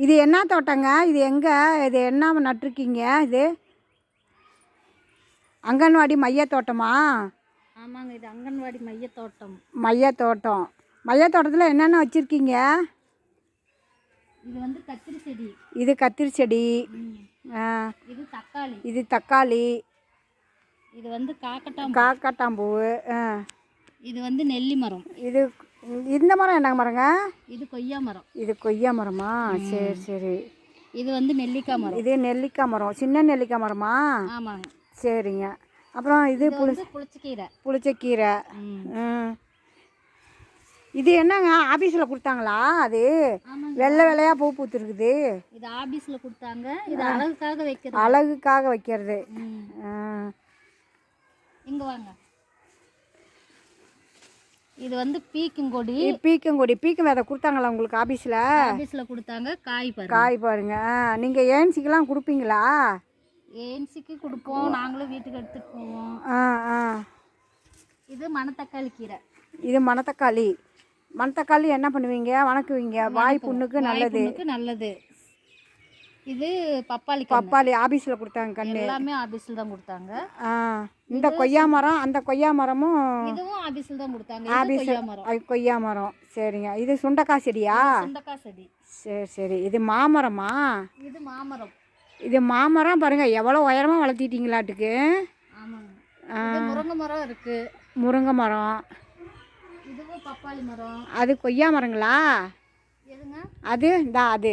இது என்ன தோட்டங்க? இது எங்கே? இது என்ன நட்டிருக்கீங்க? இது அங்கன்வாடி மைய தோட்டமா? ஆமாங்க இது அங்கன்வாடி மைய தோட்டம். மைய தோட்டம். மைய தோட்டத்தில் என்னென்ன வச்சுருக்கீங்க? இது வந்து கத்திரி செடி. இது கத்திரி செடி. இது தக்காளி. இது தக்காளி. இது வந்து காக்கட்டாம் காக்காட்டாம்பூ. ஆ. இது வந்து நெல்லி மரம் இது இந்த மரம் என்னங்க மரங்க? இது கொய்யா மரம். இது கொய்யா மரமா? சரி சரி. இது வந்து நெல்லிக்காய் மரம். இது நெல்லிக்காய் மரம். சின்ன நெல்லிக்காய் மரமா? ஆமாங்க. சரிங்க. அப்புறம் இது இது புளி வந்து புளிச்சக்கீரை. புளிச்சக்கீரை. இது என்னங்க? ஆஃபீஸில் கொடுத்தாங்களா அது? வெள்ளை வெள்ளையாக பூ பூத்துருக்குது. இது ஆபீஸில் கொடுத்தாங்க. இது அழகுக்காக வைக்கிறது. அழகுக்காக வைக்கிறது. இங்கே வாங்க. இது வந்து பீக்கங்கொடி பீக்கங்கொடி பீக்கம் விதை கொடுத்தாங்களா உங்களுக்கு ஆஃபீஸில் ஆபீஸில் கொடுத்தாங்க. காய் பாருங்க. காய் பாருங்க. நீங்கள் ஏன்சிக்கெலாம் கொடுப்பீங்களா? ஏன்சிக்கு கொடுப்போம். நாங்களும் வீட்டுக்கு எடுத்துகிட்டு போவோம். ஆ ஆ. இது மணத்தக்காளி கீரை. இது மணத்தக்காளி. மணத்தக்காளி என்ன பண்ணுவீங்க? வணக்குவீங்க. வாய் புண்ணுக்கு நல்லது. நல்லது. இது பப்பாளி பப்பாளி ஆஃபீஸில் கொடுத்தாங்க கண்ணு. எல்லாமே ஆபீஸில் தான் கொடுத்தாங்க. ஆ இந்த கொய்யா மரம் அந்த கொய்யா மரமும் இதுவும் ஆபீஸில் தான் கொடுத்தாங்க. ஆபீஸ் கொய்யா மரம். கொய்யா மரம். சரிங்க. இது சுண்டக்காய் செடியா? சுண்டக்காய் செடி. சரி சரி. இது மாமரமா? இது மாமரம். இது மாமரம் பாருங்க. எவ்வளோ உயரமாக வளர்த்திட்டீங்களாட்டுக்கு. முருங்கை மரம் இருக்கு. முருங்கை மரம். இதுவும் பப்பாளி மரம். அது கொய்யா மரங்களா? அது இந்தா அது.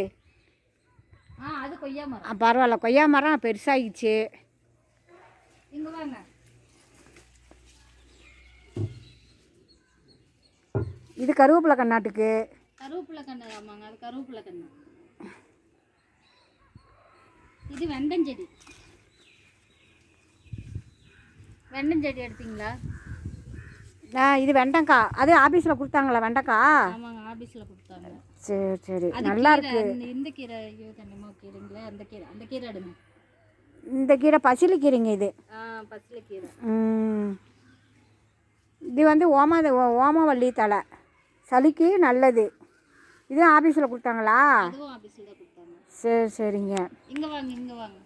அது கொய்யா மரம். பரவாயில்ல. கொய்யா மரம் பெருசாகிடுச்சு. இங்க வாங்க. இது கருவேப்பிலை கண்ணாட்டுக்கு. கருவேப்பிலை கண்ணு ஆமாங்க அது கருவேப்பிலை கண்ணு. இது வெண்டஞ்செடி. வெண்டஞ்செடி எடுத்தீங்களா? இது வெண்டைக்காய். அது ஆஃபீஸில் கொடுத்தாங்களா வெண்டைக்காய்? ஆமாங்க ஆபீஸ்ல கொடுத்தாங்க. சரி சரி. நல்லா இருக்கு. இந்த கீரை ஐயோ கீரைங்களே? அந்த கீரை அந்த கீரை எடுங்க. இந்த கீரை பசிலி கீரைங்க இது. ஆ பச்சில கீரை ம். இது வந்து ஓம ஓமவல்லி தலை சளிக்கு நல்லது. இது ஆஃபீஸில் கொடுத்தாங்களா? சரி சரிங்க. இங்க வாங்க இங்க வாங்க.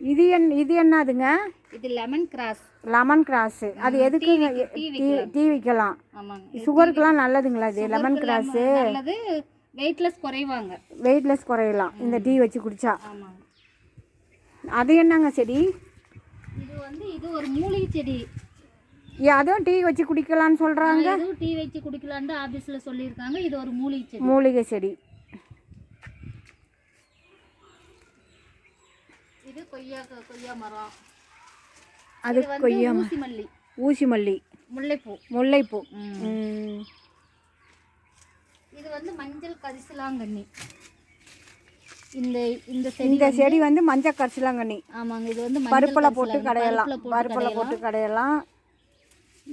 இது என் இது என்னதுங்க? இது லெமன் கிராஸ் லெமன் கிராஸு அது எதுக்கு டீ வைக்கலாம். சுகருக்கெலாம் நல்லதுங்களா இது? லெமன் கிராஸு நல்லது. வெயிட்லெஸ் குறைவாங்க. வெயிட்லெஸ் குறையலாம். இந்த டீ வச்சு குடித்தா அது என்னங்க செடி? இது வந்து இது ஒரு மூலிகை செடி. அதுவும் டீ வச்சு குடிக்கலாம்னு சொல்கிறாங்க டீ வச்சு குடிக்கலான்ட்டு ஆபீஸ்ல சொல்லியிருக்காங்க. இது ஒரு மூலிகை செடி. மூலிகை செடி. இது கொய்யா கொய்யா மரம். அது கொய்யா மல்லி ஊசி மல்லி முல்லைப்பூ. முல்லைப்பூ. இது வந்து மஞ்சள் கரிசலாங்கண்ணி. இந்த இந்த செடி இந்த செடி வந்து மஞ்சள் கரிசலாங்கண்ணி. ஆமாங்க இது வந்து பருப்பில் போட்டு. கடையலாம். பருப்புல போட்டு கடையலாம்.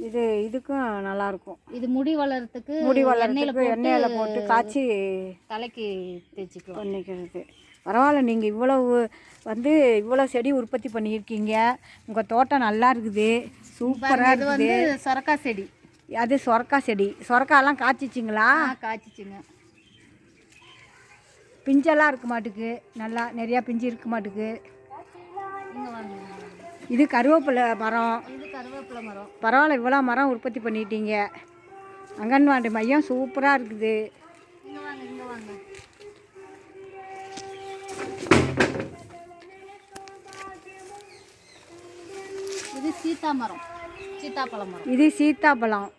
இது இதுக்கும் நல்லா இருக்கும் இது முடி வளர்றதுக்கு முடி எண்ணெயில வளர்றதுக்கு எண்ணெயில் போட்டு காய்ச்சி தலைக்கு தேய்ச்சிக்குவோம் பண்ணிக்கிறது. பரவாயில்ல நீங்கள் இவ்வளவு வந்து இவ்வளோ செடி உற்பத்தி பண்ணியிருக்கீங்க. உங்கள் தோட்டம் நல்லா இருக்குது சூப்பராக இருக்குது. வந்து சொரக்காய் செடி. அது சொரக்கா செடி. சொரக்காலாம் காய்ச்சிச்சிங்களா? காய்ச்சிச்சுங்க. பிஞ்செல்லாம் இருக்க மாட்டுக்கு. நல்லா நிறையா பிஞ்சு இருக்க மாட்டுக்கு. இது கருவேப்பிலை மரம். இது கருவேப்பிலை மரம். பரவாயில்ல இவ்வளோ மரம் உற்பத்தி பண்ணிட்டீங்க. அங்கன்வாடி மையம் சூப்பராக இருக்குது. இது சீதா மரம். சீத்தாப்பழ மரம் இது சீத்தாப்பழம்.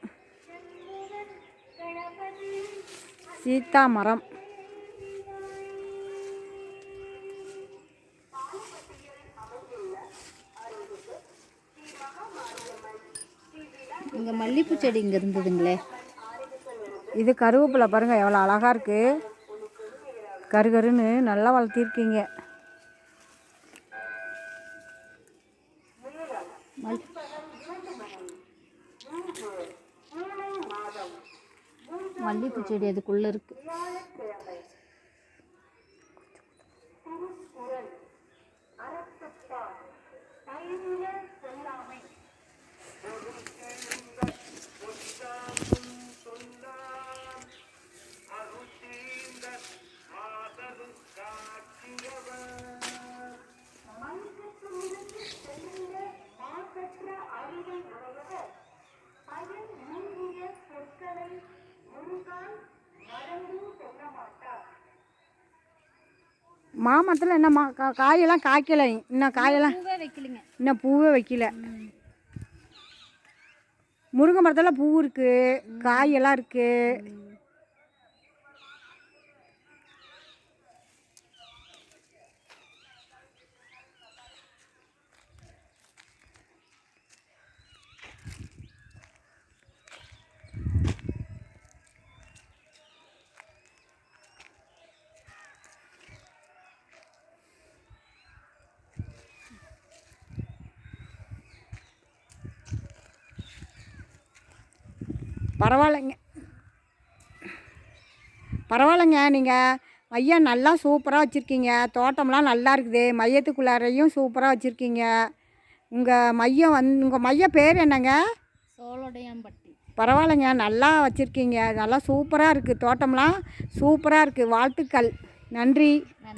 சீத்தா மரம் இங்க மல்லிப்பூ செடி இங்க இருந்ததுங்களே. இது கருவேப்பிலை பாருங்கள் எவ்வளோ அழகாக இருக்குது கரு கருன்னு நல்லா வளர்த்திருக்கீங்க. மல்லிகைப்பூ செடி அதுக்குள்ளே இருக்குது மாமரத்தில் என்ன மா காயெல்லாம் காய்க்கலை. இன்னும் காயெல்லாம் வைக்கலைங்க. இன்னும் பூவே வைக்கல. முருங்கை மரத்தில் பூ இருக்குது காயெல்லாம் இருக்குது பரவாயில்லைங்க. பரவாயில்லைங்க. நீங்கள் மையம் நல்லா சூப்பராக வச்சுருக்கீங்க. தோட்டம்லாம் நல்லா இருக்குது. மையத்துக்குள்ளாரையும் சூப்பராக வச்சுருக்கீங்க. உங்கள் மையம் வந் உங்கள் மைய பேர் என்னங்க? சோழோடையாம்பட்டி பரவாயில்லைங்க. நல்லா வச்சுருக்கீங்க. நல்லா சூப்பராக இருக்குது தோட்டம்லாம் சூப்பராக இருக்குது வாழ்த்துக்கள். நன்றி. நன்றி.